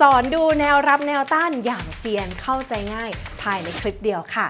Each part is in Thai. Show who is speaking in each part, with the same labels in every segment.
Speaker 1: สอนดูแนวรับแนวต้านอย่างเซียนเข้าใจง่ายภายในคลิปเดียวค่ะ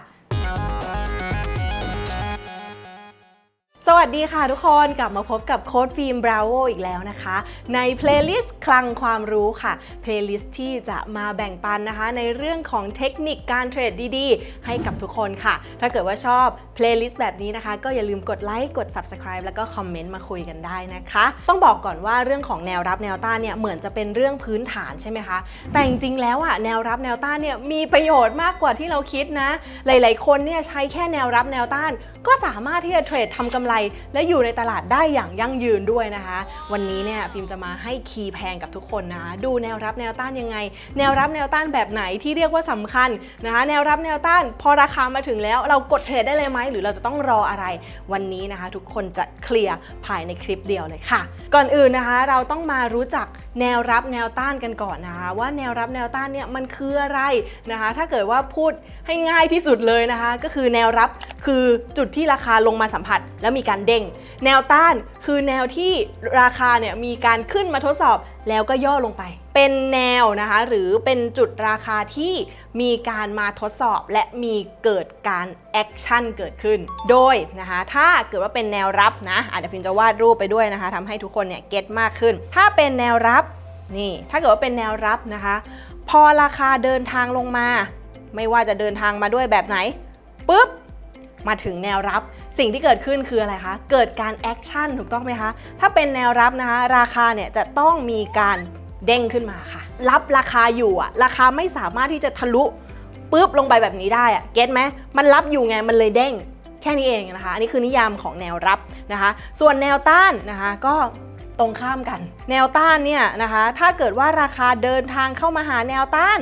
Speaker 1: วัสดีค่ะทุกคนกลับมาพบกับโค้ดฟิล์มบราโวอีกแล้วนะคะ ในเพลย์ลิสต์คลังความรู้ค่ะเพลย์ลิสต์ที่จะมาแบ่งปันนะคะ ในเรื่องของเทคนิคการเทรดดีๆ ให้กับทุกคนค่ะ ถ้าเกิดว่าชอบเพลย์ลิสต์แบบนี้นะคะ ก็อย่าลืมกดไลค์กด Subscribe แล้วก็คอมเมนต์มาคุยกันได้นะคะ ต้องบอกก่อนว่าเรื่องของแนวรับแนวต้านเนี่ยเหมือนจะเป็นเรื่องพื้นฐานใช่ไหมคะแต่จริงๆแล้วอะแนวรับแนวต้านเนี่ยมีประโยชน์มากกว่าที่เราคิดนะ หลาย ๆ คนเนี่ยใช้แค่แนวรับแนวต้าน ก็สามารถที่จะเทรดทำกำไรและอยู่ในตลาดได้อย่างยั่งยืนด้วยนะคะ วันนี้เนี่ยฟิล์มจะมาให้คีย์แพงกับทุกคนนะคะดูแนวรับแนวต้านยังไง แนวรับแนวต้านแบบไหนที่เรียกว่าสำคัญนะคะ แนวรับแนวต้าน พอราคามาถึงแล้วเรากดเทรดได้เลยไหมหรือเราจะต้องรออะไร วันนี้นะคะ ทุกคนจะเคลียร์ภายในคลิปเดียวเลยค่ะ ก่อนอื่นนะคะ เราต้องมารู้จักแนวรับแนวต้านกันก่อนนะคะ ว่าแนวรับแนวต้านเนี่ยมันคืออะไรนะคะ ถ้าเกิดว่าพูดให้ง่ายที่สุดเลยนะคะ ก็คือแนวรับ คือจุดที่ราคาลงมาสัมผัสแล้วมีการเด้ง แนวต้านคือแนวที่ราคาเนี่ยมีการขึ้นมาทดสอบแล้วก็ย่อลงไป เป็นแนวนะคะหรือเป็นจุดราคาที่มีการมาทดสอบและมีเกิดการแอคชั่นเกิดขึ้น โดยนะคะถ้าเกิดว่าเป็นแนวรับนะอาจจะฟิล์มจะวาดรูปไปด้วยนะคะทำให้ทุกคนเนี่ยเก็ตมากขึ้น ถ้าเป็นแนวรับนี่ถ้าเกิดว่าเป็นแนวรับนะคะ พอราคาเดินทางลงมา ไม่ว่าจะเดินทางมาด้วยแบบไหนปุ๊บ มาถึงแนวรับ สิ่งที่เกิดขึ้นคืออะไรคะ เกิดการแอคชั่นถูกต้องไหมคะ ถ้าเป็นแนวรับนะคะ ราคาเนี่ยจะต้องมีการเด้งขึ้นมาค่ะ รับราคาอยู่อะราคาไม่สามารถที่จะทะลุปุ๊บลงไปแบบนี้ได้อะเก็ตไหมมันรับอยู่ไงมันเลยเด้งแค่นี้เองนะคะ อันนี้คือนิยามของแนวรับนะคะ ส่วนแนวต้านนะคะก็ตรงข้ามกัน แนวต้านเนี่ยนะคะ ถ้าเกิดว่าราคาเดินทางเข้ามาหาแนวต้าน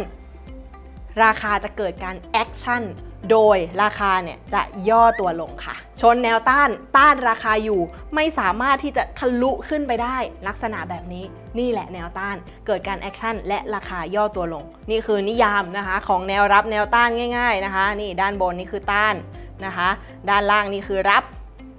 Speaker 1: ราคาจะเกิดการแอคชั่น โดยราคาเนี่ยจะย่อตัวลงค่ะ ชนแนวต้านต้านราคาอยู่ ไม่สามารถที่จะทะลุขึ้นไปได้ ลักษณะแบบนี้นี่แหละแนวต้าน เกิดการแอคชั่นและราคาย่อตัวลง นี่คือนิยามนะคะ ของแนวรับแนวต้านง่าย ๆนะคะ นี่ด้านบนนี่คือต้านนะคะ ด้านล่างนี่คือรับ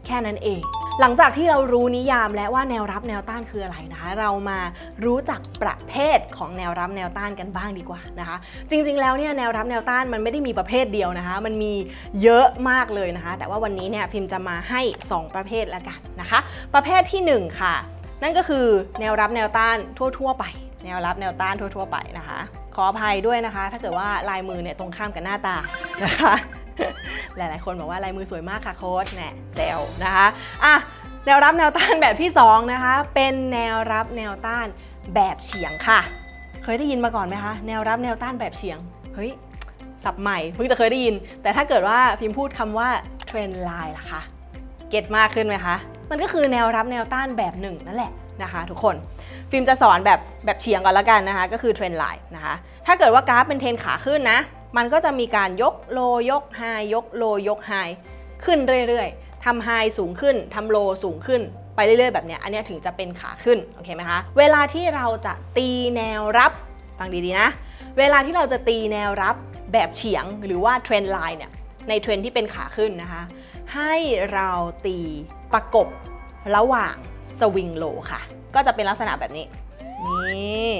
Speaker 1: แค่นั้นเอง หลังจากที่เรารู้นิยามและว่าแนวรับแนวต้านคืออะไรนะคะ เรามารู้จักประเภทของแนวรับแนวต้านกันบ้างดีกว่านะคะ จริงๆ แล้วเนี่ยแนวรับแนวต้านมันไม่ได้มีประเภทเดียวนะคะ มันมีเยอะมากเลยนะคะ แต่ว่าวันนี้เนี่ยพิมพ์จะมาให้ 2 ประเภทละกันนะคะ ประเภทที่ 1 ค่ะ นั่นก็คือแนวรับแนวต้านทั่ว ๆ ไป แนวรับแนวต้านทั่ว ๆ ไปนะคะ ขออภัยด้วยนะคะ ถ้าเกิดว่าลายมือเนี่ยตรงข้ามกับหน้าตานะคะ หลายๆ คนบอกว่าลายมือสวยมากค่ะโค้ดแหน่เซลนะคะอะแนวรับแนวต้านแบบที่สองนะคะ เป็นแนวรับแนวต้านแบบเฉียงค่ะ เคยได้ยินมาก่อนไหมคะแนวรับแนวต้านแบบเฉียงเฮ้ยสับใหม่เพิ่งจะเคยได้ยิน แต่ถ้าเกิดว่าพิมพ์พูดคำว่าเทรนไลน์ล่ะคะเก็ตมากขึ้นไหมคะมันก็คือแนวรับแนวต้านแบบหนึ่งนั่นแหละนะคะ ทุกคนฟิล์มจะสอนแบบแบบเฉียงก่อนละกันนะคะ ก็คือเทรนไลน์นะคะ ถ้าเกิดว่ากราฟเป็นเทรนขาขึ้นนะ มันก็จะมีการยกโลยกไฮยกโลยกไฮขึ้นเรื่อยๆทำไฮสูงขึ้นทำโลสูงขึ้นไปเรื่อยๆแบบเนี้ยอันนี้ถึงจะเป็นขาขึ้นโอเคไหมคะเวลาที่เราจะตีแนวรับฟังดีๆนะ เวลาที่เราจะตีแนวรับแบบเฉียงหรือว่าเทรนไลน์เนี่ยในเทรนที่เป็นขาขึ้นนะคะ ให้เราตีประกบระหว่างสวิงโลค่ะ ก็จะเป็นลักษณะแบบนี้ นี่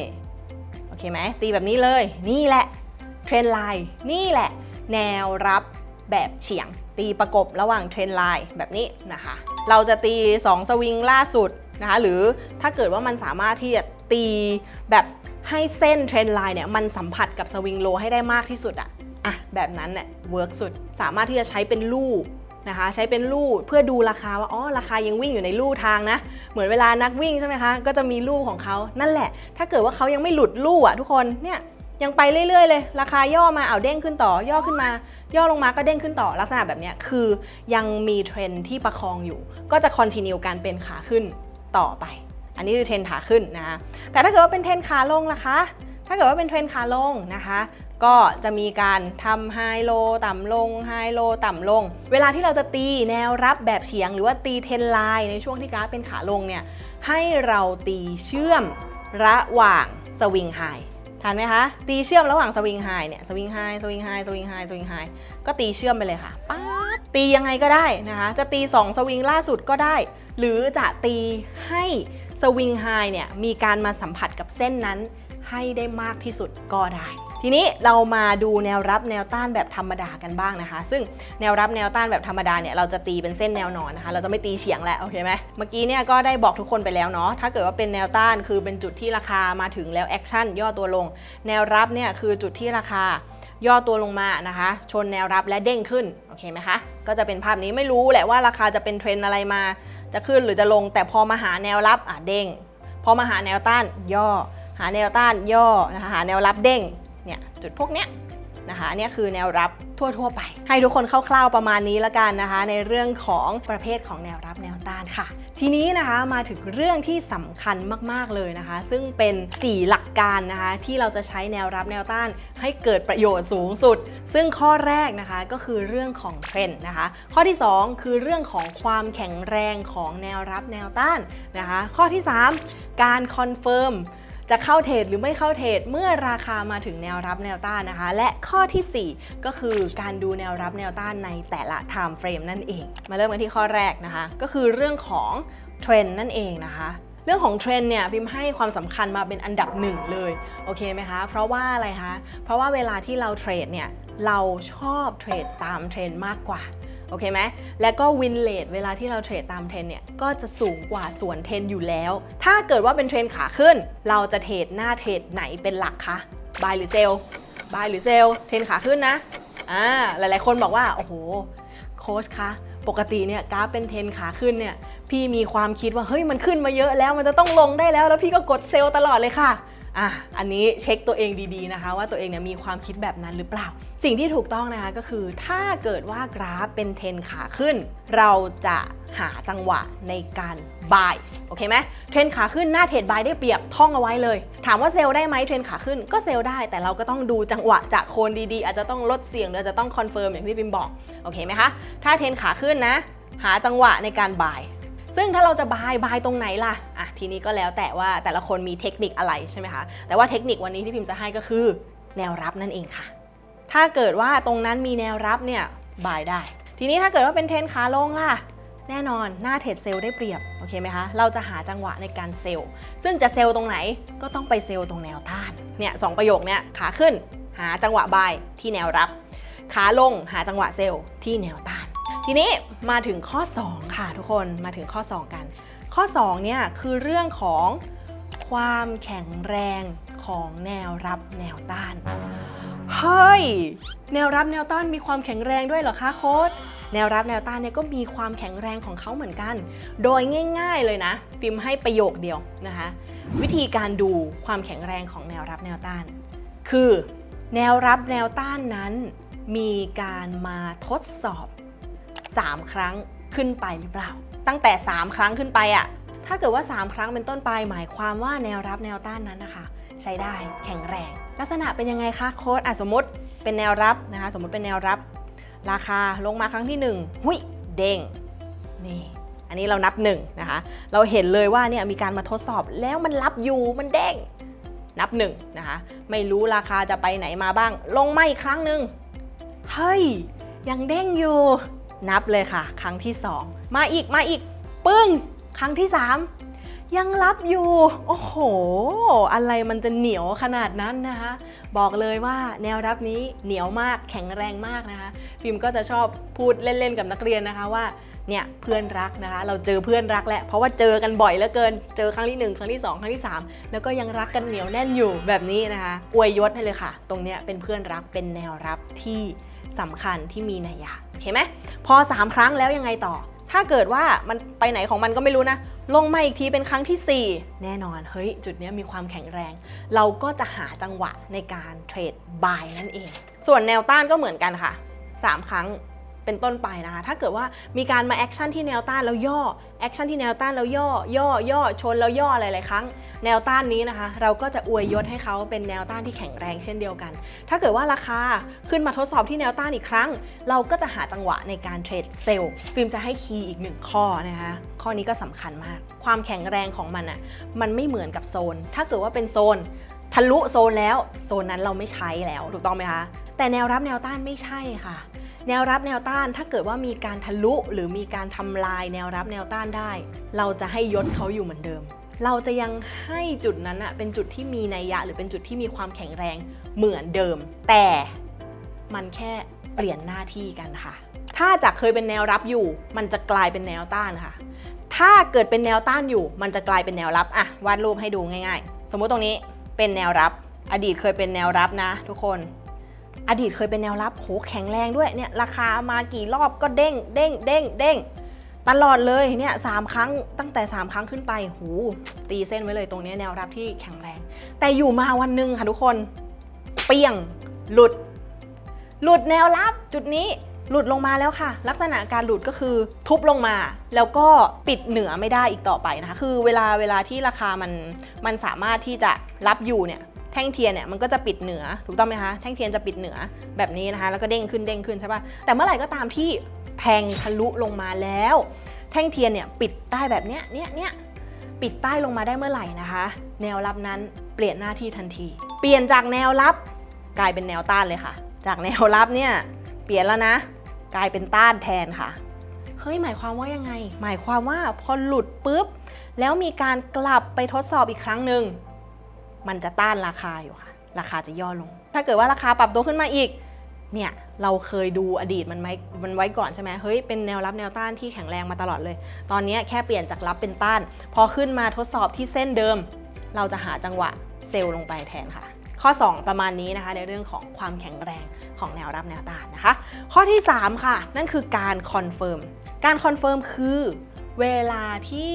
Speaker 1: โอเคไหมตีแบบนี้เลย นี่แหละ เทรนไลน์นี่แหละ แนวรับแบบเฉียง ตีประกบระหว่างเทรนไลน์แบบนี้นะคะ เราจะตี 2 สวิงล่าสุดนะคะหรือถ้าเกิดว่ามันสามารถที่จะตีแบบให้เส้นเทรนไลน์เนี่ยมันสัมผัสกับสวิงโลให้ได้มากที่สุดอะอะแบบนั้นเนี่ยเวิร์กสุดสามารถที่จะใช้เป็นลู่นะคะใช้เป็นลู่เพื่อดูราคาว่าอ๋อราคายังวิ่งอยู่ในลู่ทางนะ เหมือนเวลานักวิ่งใช่ไหมคะ ก็จะมีลู่ของเขานั่นแหละ ถ้าเกิดว่าเขายังไม่หลุดลู่อะทุกคนเนี่ย ยังไปเรื่อยๆเลย ราคาย่อมาเอาเด้งขึ้นต่อย่อขึ้นมา ย่อลงมาก็เด้งขึ้นต่อลักษณะแบบนี้คือยังมีเทรนที่ประคองอยู่ ก็จะคอนติเนียการเป็นขาขึ้นต่อไป อันนี้คือเทรนขาขึ้นนะคะแต่ถ้าเกิดว่าเป็นเทรนขาลงล่ะคะ ถ้าเกิดว่าเป็นเทรนขาลงนะคะก็จะมีการทำไฮโลต่ำลงไฮโลต่ำลง เวลาที่เราจะตีแนวรับแบบเฉียง หรือว่าตีเทรนไลน์ในช่วงที่กราฟเป็นขาลงเนี่ยให้เราตีเชื่อมระหว่างสวิงไฮ ทันไหมคะ ตีเชื่อมระหว่างสวิงไฮเนี่ยสวิงไฮสวิงไฮสวิงไฮสวิงไฮก็ตีเชื่อมไปเลยค่ะป๊าดตียังไงก็ได้นะคะ จะตี 2 สวิงล่าสุดก็ได้ หรือจะตีให้สวิงไฮเนี่ยมีการมาสัมผัสกับเส้นนั้นให้ได้มากที่สุดก็ได้ ทีนี้เรามาดูแนวรับแนวต้านแบบธรรมดากันบ้างนะคะ ซึ่งแนวรับแนวต้านแบบธรรมดาเนี่ยเราจะตีเป็นเส้นแนวนอนนะคะ เราจะไม่ตีเฉียงแล้วโอเคไหมเมื่อกี้เนี่ยก็ได้บอกทุกคนไปแล้วเนาะถ้าเกิดว่าเป็นแนวต้านคือเป็นจุดที่ราคามาถึงแล้วแอคชั่นย่อตัวลง แนวรับเนี่ยคือจุดที่ราคาย่อตัวลงมานะคะ ชนแนวรับและเด้งขึ้นโอเคไหมคะก็จะเป็นภาพนี้ไม่รู้แหละว่าราคาจะเป็นเทรนอะไรมา จะขึ้นหรือจะลง แต่พอมาหาแนวรับอะเด้งพอมาหาแนวต้านย่อ หาแนวต้านย่อนะคะหาแนวรับเด้ง เนี่ยจุดพวกเนี้ยนะคะนเนี่ยคือแนวรับทั่วๆไป ให้ทุกคนคร่าวๆประมาณนี้ละกันนะคะ ในเรื่องของประเภทของแนวรับแนวต้านค่ะ ทีนี้นะคะมาถึงเรื่องที่สำคัญมากๆเลยนะคะ ซึ่งเป็น 4 หลักการนะคะ ที่เราจะใช้แนวรับแนวต้าน ให้เกิดประโยชน์สูงสุด ซึ่งข้อแรกนะคะก็คือเรื่องของเทรนด์นะคะ ข้อที่ 2 คือเรื่องของความแข็งแรงของแนวรับแนวต้านนะคะ ข้อที่ 3 การคอนเฟิร์ม จะเข้าเทรดหรือไม่เข้าเทรดเมื่อราคามาถึงแนวรับแนวต้านนะคะ และข้อทีสี่ 4 ก็คือการดูแนวรับแนวต้านในแต่ละ time frame นั่นเอง มาเริ่มกันที่ข้อแรกนะคะ ก็คือเรื่องของเทรนด์นั่นเองนะคะเรื่องของเทรนเนี่ยพิมพ์ให้ความสำคัญมาเป็นอันดับหนึ่งเลยโอเคไหมคะเพราะว่าอะไรคะเพราะว่าเวลาที่เราเทรดเนี่ยเราชอบเทรดตามเทรนมากกว่า โอเคไหมแล้วก็วินเลทเวลาที่เราเทรดตามเทรนเนี่ยก็จะสูงกว่าส่วนเทรนอยู่แล้ว ถ้าเกิดว่าเป็นเทรนขาขึ้น เราจะเทรดหน้าเทรดไหนเป็นหลักคะบายหรือเซลบายหรือเซลเทรนขาขึ้นนะอ่าหลายๆคนบอกว่าโอ้โหโค้ชคะปกติเนี่ยกราฟเป็นเทรนขาขึ้นเนี่ยพี่มีความคิดว่าเฮ้ยมันขึ้นมาเยอะแล้วมันจะต้องลงได้แล้ว แล้วพี่ก็กดเซลล์ตลอดเลยค่ะ อะอันนี้เช็คตัวเองดีๆนะคะ ว่าตัวเองเนี่ยมีความคิดแบบนั้นหรือเปล่า สิ่งที่ถูกต้องนะคะก็คือถ้าเกิดว่ากราฟเป็นเทรนขาขึ้น เราจะหาจังหวะในการบายโอเคไหมเทรนขาขึ้นหน้าเทรดบายได้เปรียบท่องเอาไว้เลย ถามว่าเซลได้ไหมเทรนขาขึ้นก็เซลได้ แต่เราก็ต้องดูจังหวะจากโคนดีๆ อาจจะต้องลดเสียงหรืออาจจะต้องคอนเฟิร์มอย่างที่พิมบอกโอเคไหมคะถ้าเทรนขาขึ้นนะหาจังหวะในการบาย ซึ่งถ้าเราจะบายบายตรงไหนล่ะอะทีนี้ก็แล้วแต่ว่าแต่ละคนมีเทคนิคอะไรใช่ไหมคะแต่ว่าเทคนิควันนี้ที่พิมพ์จะให้ก็คือ แนวรับนั่นเองค่ะ ถ้าเกิดว่าตรงนั้นมีแนวรับเนี่ยบายได้ ทีนี้ถ้าเกิดว่าเป็นเทรนขาลงล่ะแน่นอนหน้าเทรดเซลได้เปรียบโอเคไหมคะเราจะหาจังหวะในการเซลซึ่งจะเซลตรงไหนก็ต้องไปเซลตรงแนวต้านเนี่ยสองประโยคเนี่ยขาขึ้น หาจังหวะบายที่แนวรับ ขาลงหาจังหวะเซลที่แนวต้าน ทีนี้มาถึงข้อ 2 ค่ะทุกคนมาถึงข้อ 2 กัน ข้อ 2 เนี่ยคือเรื่องของความแข็งแรงของแนวรับแนวต้าน เฮ้ย แนวรับแนวต้านมีความแข็งแรงด้วยเหรอคะโค้ดแนวรับแนวต้านเนี่ยก็มีความแข็งแรงของเขาเหมือนกัน โดยง่าย ๆเลยนะฟิล์มให้ประโยคเดียวนะคะ วิธีการดูความแข็งแรงของแนวรับแนวต้าน คือ แนวรับแนวต้านนั้น มีการมาทดสอบ 3 ครั้งขึ้นไปหรือเปล่า ตั้งแต่ 3 ครั้งขึ้นไปอะถ้าเกิดว่า 3 ครั้งเป็นต้นไป หมายความว่าแนวรับแนวต้านนั้นนะคะ ใช้ได้แข็งแรง ลักษณะเป็นยังไงคะโค้ดอะสมมติเป็นแนวรับนะคะ สมมติเป็นแนวรับ ราคาลงมาครั้งที่ 1 หุยเด้งนี่อันนี้เรานับ1นะคะ เราเห็นเลยว่าเนี่ยมีการมาทดสอบแล้วมันรับอยู่มันเด้งนับ1นะคะ ไม่รู้ราคาจะไปไหนมาบ้าง ลงมาอีกครั้งหนึ่งเฮ้ยยังเด้งอยู่ นับเลยค่ะ ครั้งที่ 2 มาอีกมาอีกปึ้ง ครั้งที่ 3 ยังรับอยู่ โอ้โห อะไรมันจะเหนียวขนาดนั้นนะคะ บอกเลยว่าแนวรับนี้เหนียวมากแข็งแรงมากนะคะ ฟิล์มก็จะชอบพูดเล่นๆกับนักเรียนนะคะว่าเนี่ยเพื่อนรักนะคะ เราเจอเพื่อนรักแล้วเพราะว่าเจอกันบ่อยเหลือเกิน เจอครั้งที่ 1 ครั้งที่ 2 ครั้งที่ 3 แล้วก็ยังรักกันเหนียวแน่นอยู่แบบนี้นะคะอวยยศให้เลยค่ะ ตรงเนี้ยเป็นเพื่อนรักเป็นแนวรับที่ สำคัญที่มีนัยยะโอเคไหมพอ 3 ครั้งแล้วยังไงต่อ ถ้าเกิดว่ามันไปไหนของมันก็ไม่รู้นะ ลงมาอีกทีเป็นครั้งทีสี่ 4 แน่นอนเฮ้ยจุดนี้มีความแข็งแรง เราก็จะหาจังหวะในการเทรดบายนั่นเอง ส่วนแนวต้านก็เหมือนกันค่ะ 3 ครั้ง เป็นต้นไปนะคะ ถ้าเกิดว่ามีการมาแอคชั่นที่แนวต้านแล้วย่อ แอคชั่นที่แนวต้านแล้วย่อ ย่อ ย่อ ชนแล้วย่อหลายๆครั้ง แนวต้านนี้นะคะ เราก็จะอวยยศให้เขาเป็นแนวต้านที่แข็งแรงเช่นเดียวกัน ถ้าเกิดว่าราคาขึ้นมาทดสอบที่แนวต้านอีกครั้ง เราก็จะหาจังหวะในการเทรดเซลล์ ฟิล์มจะให้คีย์อีกหนึ่งข้อนะคะ ข้อนี้ก็สำคัญมาก ความแข็งแรงของมันอะ มันไม่เหมือนกับโซน ถ้าเกิดว่าเป็นโซนทะลุโซนแล้ว โซนนั้นเราไม่ใช้แล้ว ถูกต้องไหมคะ แต่แนวรับแนวต้านไม่ใช่ค่ะ แนวรับแนวต้านถ้าเกิดว่ามีการทะลุหรือมีการทำลายแนวรับแนวต้านได้ เราจะให้ยศเขาอยู่เหมือนเดิม เราจะยังให้จุดนั้นอะเป็นจุดที่มีนัยยะ หรือเป็นจุดที่มีความแข็งแรงเหมือนเดิม แต่มันแค่เปลี่ยนหน้าที่กันค่ะ ถ้าจากเคยเป็นแนวรับอยู่ มันจะกลายเป็นแนวต้านค่ะ ถ้าเกิดเป็นแนวต้านอยู่ มันจะกลายเป็นแนวรับอะวาดรูปให้ดูง่าย ๆ สมมุติตรงนี้เป็นแนวรับ อดีตเคยเป็นแนวรับนะ ทุกคน อดีตเคยเป็นแนวรับโหแข็งแรงด้วยเนี่ยราคามากี่รอบก็เด้งเด้งเด้งเด้งตลอดเลยเนี่ยสามครั้งตั้งแต่ 3 ครั้งขึ้นไปหูตีเส้นไว้เลยตรงนี้แนวรับที่แข็งแรง แต่อยู่มาวันหนึ่งค่ะทุกคน เปี้ยง หลุด หลุดแนวรับจุดนี้หลุดลงมาแล้วค่ะ ลักษณะการหลุดก็คือทุบลงมา แล้วก็ปิดเหนือไม่ได้อีกต่อไปนะคะ คือเวลาเวลาที่ราคามันมันสามารถที่จะรับอยู่เนี่ย แท่งเทียนเนี่ยมันก็จะปิดเหนือถูกต้องไหมคะแท่งเทียนจะปิดเหนือแบบนี้นะคะ แล้วก็เด้งขึ้นเด้งขึ้นใช่ปะแต่เมื่อไหร่ก็ตามที่แทงทะลุลงมาแล้ว แท่งเทียนเนี่ยปิดใต้แบบเนี้ยเนี้ยเนี้ยปิดใต้ลงมาได้เมื่อไหร่นะคะ แนวรับนั้นเปลี่ยนหน้าที่ทันที เปลี่ยนจากแนวรับกลายเป็นแนวต้านเลยค่ะ จากแนวรับเนี่ยเปลี่ยนแล้วนะ กลายเป็นต้านแทนค่ะเฮ้ยหมายความว่ายังไง หมายความว่าพอหลุดปุ๊บ แล้วมีการกลับไปทดสอบอีกครั้งหนึ่ง มันจะต้านราคาอยู่ค่ะ ราคาจะย่อลง ถ้าเกิดว่าราคาปรับตัวขึ้นมาอีก เนี่ยเราเคยดูอดีตมันไหมมันไว้ก่อนใช่ไหมเฮ้ยเป็นแนวรับแนวต้านที่แข็งแรงมาตลอดเลย ตอนนี้แค่เปลี่ยนจากรับเป็นต้าน พอขึ้นมาทดสอบที่เส้นเดิม เราจะหาจังหวะเซลล์ลงไปแทนค่ะ ข้อ 2 ประมาณนี้นะคะ ในเรื่องของความแข็งแรงของแนวรับแนวต้านนะคะ ข้อที่ 3 ค่ะ นั่นคือการคอนเฟิร์มการคอนเฟิร์มคือ เวลาที่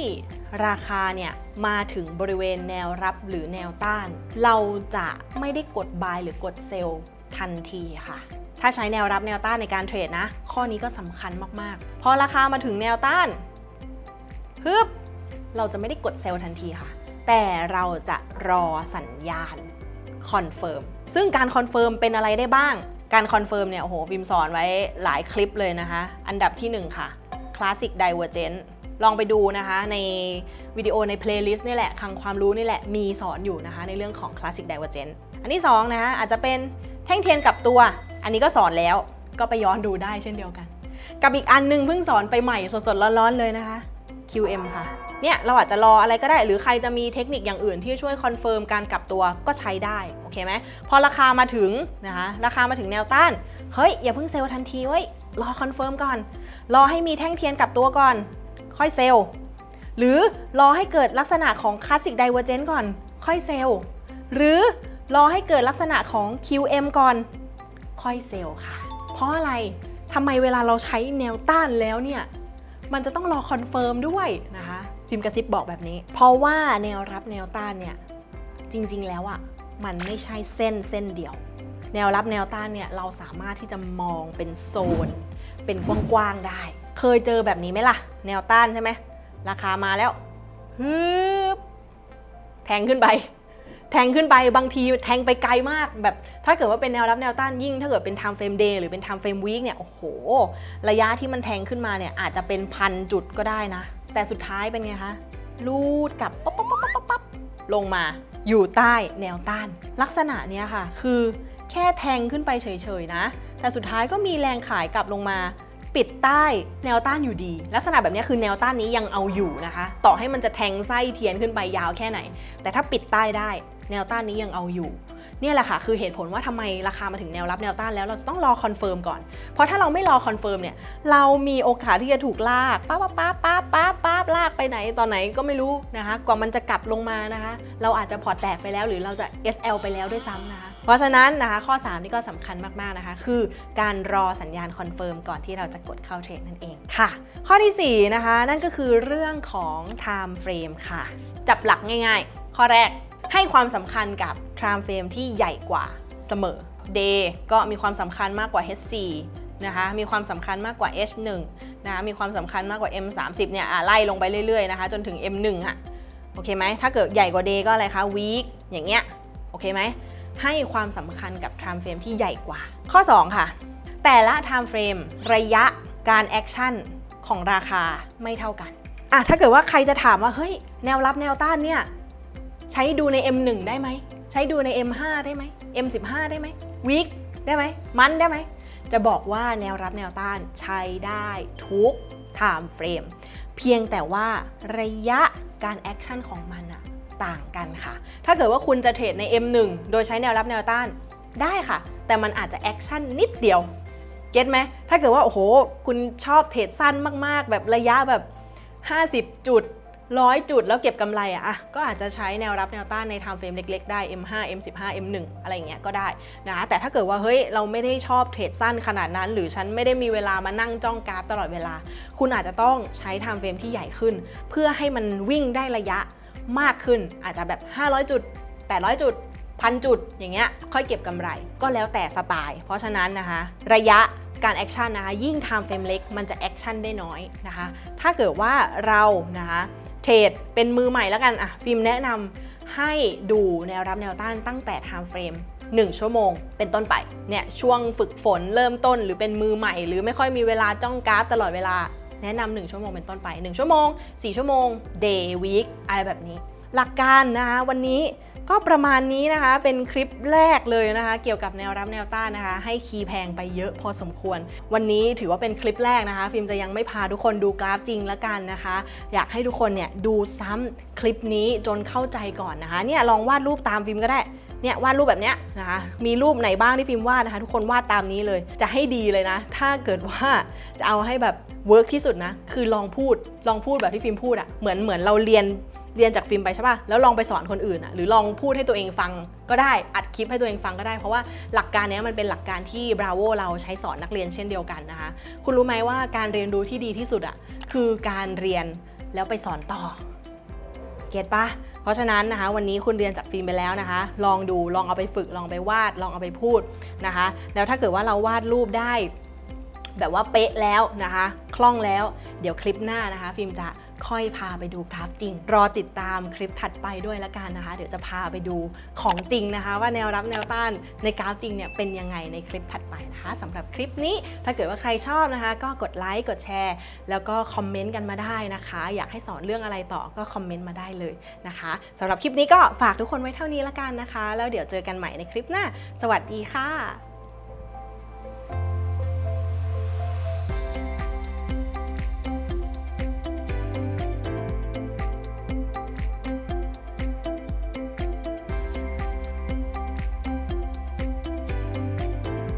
Speaker 1: ราคาเนี่ยมาถึงบริเวณแนวรับหรือแนวต้าน เราจะไม่ได้กดบายหรือกดเซลล์ทันทีค่ะ ถ้าใช้แนวรับแนวต้านในการเทรดนะ ข้อนี้ก็สำคัญมากๆ พอราคามาถึงแนวต้านฮึบเราจะไม่ได้กดเซลล์ทันทีค่ะ แต่เราจะรอสัญญาณคอนเฟิร์มซึ่งการคอนเฟิร์มเป็นอะไรได้บ้าง การคอนเฟิร์มเนี่ยโอ้โหวิมสอนไว้หลายคลิปเลยนะคะ อันดับที่ 1 ค่ะ Classic Divergent ลองไปดูนะคะในวิดีโอในเพลย์ลิสต์นี่แหละคลังความรู้นี่แหละมีสอนอยู่นะคะในเรื่องของ Classic Divergent อันที่2นะคะอาจจะเป็นแท่งเทียนกลับตัว อันนี้ก็สอนแล้วก็ไปย้อนดูได้เช่นเดียวกัน กับอีกอันหนึงเพิ่งสอนไปใหม่สดๆร้อนๆเลยนะคะ QM ค่ะ เนี่ยเราอาจจะรออะไรก็ได้ หรือใครจะมีเทคนิคอย่างอื่นที่ช่วยคอนเฟิร์มการกลับตัวก็ใช้ได้ โอเคไหม พอราคามาถึงนะคะ ราคามาถึงแนวต้าน เฮ้ย อย่าเพิ่งเซลล์ทันทีเว้ย รอคอนเฟิร์มก่อน รอให้มีแท่งเทียนกลับตัวก่อน ค่อยเซลล์ หรือรอให้เกิดลักษณะของ Classic Divergent ก่อน ค่อยเซลล์ หรือรอให้เกิดลักษณะของ QM ก่อน ค่อยเซลล์ค่ะ เพราะอะไรทำไมเวลาเราใช้แนวต้านแล้วเนี่ย มันจะต้องรอคอนเฟิร์มด้วยนะคะพิมพ์กระซิบบอกแบบนี้ เพราะว่าแนวรับแนวต้านเนี่ย จริงๆแล้วอะ่ะมันไม่ใช่เส้นเส้นเดียว แนวรับแนวต้านเนี่ยเราสามารถที่จะมองเป็นโซน เป็นกว้างๆได้ เคยเจอแบบนี้ไหมล่ะ แนวต้านใช่ไหม ราคามาแล้วฮึบแทงขึ้นไป แทงขึ้นไปบางทีแทงไปไกลมาก แบบถ้าเกิดว่าเป็นแนวรับแนวต้านยิ่ง ถ้าเกิดเป็น time frame day หรือเป็น time frame week เนี่ยโอ้โห ระยะที่มันแทงขึ้นมาเนี่ยอาจจะเป็นพันจุดก็ได้นะ แต่สุดท้ายเป็นไงคะลูดกลับปั๊บปั๊บปั๊บปั๊บปั๊บลงมาอยู่ใต้แนวต้าน ลักษณะเนี้ยค่ะ คือแค่แทงขึ้นไปเฉยๆนะ แต่สุดท้ายก็มีแรงขายกลับลงมา ปิดใต้แนวต้านอยู่ดี ลักษณะแบบนี้คือแนวต้านนี้ยังเอาอยู่นะคะ ต่อให้มันจะแทงไส้เทียนขึ้นไปยาวแค่ไหน แต่ถ้าปิดใต้ได้ แนวต้านนี้ยังเอาอยู่เนี่ยแหละค่ะคือเหตุผลว่าทำไมราคามาถึงแนวรับแนวต้านแล้วเราจะต้องรอคอนเฟิร์มก่อน เพราะถ้าเราไม่รอคอนเฟิร์มเนี่ยเรามีโอกาสที่จะถูกลากป้าป้าป้าป้าป้าป้าลากไปไหนตอนไหนก็ไม่รู้นะคะ กว่ามันจะกลับลงมานะคะ เราอาจจะพอร์ตแตกไปแล้วหรือเราจะ SL ไปแล้วด้วยซ้ำนะคะ เพราะฉะนั้นนะคะข้อ 3 นี่ก็สำคัญมากๆนะคะ คือการรอสัญญาณคอนเฟิร์มก่อนที่เราจะกดเข้าเทรดนั่นเองค่ะ ข้อทีสี่4นะคะนั่นก็คือเรื่องของ time frame ค่ะ จับหลักง่ายๆ ข้อแรกให้ความสำคัญกับ time frame ที่ใหญ่กว่าเสมอ day ก็มีความสำคัญมากกว่า H4 นะคะมีความสำคัญมากกว่า H1 นะคะมีความสำคัญมากกว่า M30 เนี่ยไล่ลงไปเรื่อยๆนะคะจนถึง M1 อะโอเคไหมถ้าเกิดใหญ่กว่า day ก็อะไรคะ week อย่างเงี้ยโอเคไหม ให้ความสำคัญกับ time frame ที่ใหญ่กว่า ข้อ 2 ค่ะ แต่ละ time frame ระยะการแอคชั่นของราคาไม่เท่ากันอะถ้าเกิดว่าใครจะถามว่า เฮ้ย แนวรับแนวต้านเนี่ย ใช้ดูใน M1 ได้ไหม ใช้ดูใน M5 ได้ไหม M15 ได้ไหม week ได้ไหม มันได้ไหม จะบอกว่าแนวรับแนวต้านใช้ได้ทุก time frame เพียงแต่ว่าระยะการแอคชั่นของมันอะ ต่างกันค่ะ ถ้าเกิดว่าคุณจะเทรดใน M1 โดยใช้แนวรับแนวต้านได้ค่ะ แต่มันอาจจะแอคชั่นนิดเดียวเก็ตไหมถ้าเกิดว่าโอ้โห คุณชอบเทรดสั้นมากๆ แบบระยะแบบ 50 จุดร้อยจุดแล้วเก็บกำไรอะก็อาจจะใช้แนวรับแนวต้านใน time frame เล็กๆ ได้ M5 M15 M1 อะไรอย่างเงี้ยก็ได้นะแต่ถ้าเกิดว่าเฮ้ยเราไม่ได้ชอบเทรดสั้นขนาดนั้น หรือฉันไม่ได้มีเวลามานั่งจ้องกราฟตลอดเวลา คุณอาจจะต้องใช้ time frame ที่ใหญ่ขึ้น เพื่อให้มันวิ่งได้ระยะ มากขึ้นอาจจะแบบ 500 จุด 800 จุดพันจุดอย่างเงี้ยค่อยเก็บกำไรก็แล้วแต่สไตล์ เพราะฉะนั้นนะคะ ระยะการแอคชั่นนะคะ ยิ่ง time frame เล็กมันจะแอคชั่นได้น้อยนะคะ ถ้าเกิดว่าเรานะคะเทรดเป็นมือใหม่แล้วกันอะฟิล์มแนะนำให้ดูแนวรับแนวต้านตั้งแต่ time frame 1ชั่วโมง เป็นต้นไปเนี่ยช่วงฝึกฝนเริ่มต้นหรือเป็นมือใหม่ หรือไม่ค่อยมีเวลาจ้องกราฟตลอดเวลา แนะนำ1ชั่วโมงเป็นต้นไป 1 ชั่วโมง 4 ชั่วโมง day week อะไรแบบนี้ หลักการนะคะวันนี้ก็ประมาณนี้นะคะเป็นคลิปแรกเลยนะคะ เกี่ยวกับแนวรับแนวต้านนะคะ ให้คีย์แพงไปเยอะพอสมควร วันนี้ถือว่าเป็นคลิปแรกนะคะ ฟิล์มจะยังไม่พาทุกคนดูกราฟจริงละกันนะคะ อยากให้ทุกคนเนี่ยดูซ้ำคลิปนี้จนเข้าใจก่อนนะคะเนี่ยลองวาดรูปตามฟิล์มก็ได้เนี่ยวาดรูปแบบเนี้ยนะคะมีรูปไหนบ้างที่ฟิล์มวาดนะคะ ทุกคนวาดตามนี้เลย จะให้ดีเลยนะ ถ้าเกิดว่าจะเอาให้แบบ เวิร์กที่สุดนะ คือลองพูดลองพูดแบบที่ฟิล์มพูดอะเหมือนเหมือนเราเรียนเรียนจากฟิล์มไปใช่ป่ะ แล้วลองไปสอนคนอื่นอะหรือลองพูดให้ตัวเองฟังก็ได้ อัดคลิปให้ตัวเองฟังก็ได้ เพราะว่าหลักการนี้มันเป็นหลักการที่ Bravo เราใช้สอนนักเรียนเช่นเดียวกันนะคะ คุณรู้ไหมว่าการเรียนรู้ที่ดีที่สุดอะคือการเรียนแล้วไปสอนต่อ เก็ตปะเพราะฉะนั้นนะคะ วันนี้คุณเรียนจากฟิล์มไปแล้วนะคะ ลองดู ลองเอาไปฝึก ลองไปวาด ลองเอาไปพูดนะคะ แล้วถ้าเกิดว่าเราวาดรูปได้ แบบว่าเป๊ะแล้วนะคะ คล่องแล้ว เดี๋ยวคลิปหน้านะคะฟิล์มจะค่อยพาไปดูกราฟจริง รอติดตามคลิปถัดไปด้วยละกันนะคะ เดี๋ยวจะพาไปดูของจริงนะคะ ว่าแนวรับแนวต้านในกราฟจริงเนี่ยเป็นยังไงในคลิปถัดไปนะคะสำหรับคลิปนี้ถ้าเกิดว่าใครชอบนะคะ ก็กดไลค์กดแชร์ แล้วก็คอมเมนต์กันมาได้นะคะ อยากให้สอนเรื่องอะไรต่อก็คอมเมนต์มาได้เลยนะคะสำหรับคลิปนี้ก็ฝากทุกคนไว้เท่านี้ละกันนะคะ แล้วเดี๋ยวเจอกันใหม่ในคลิปหน้า สวัสดีค่ะ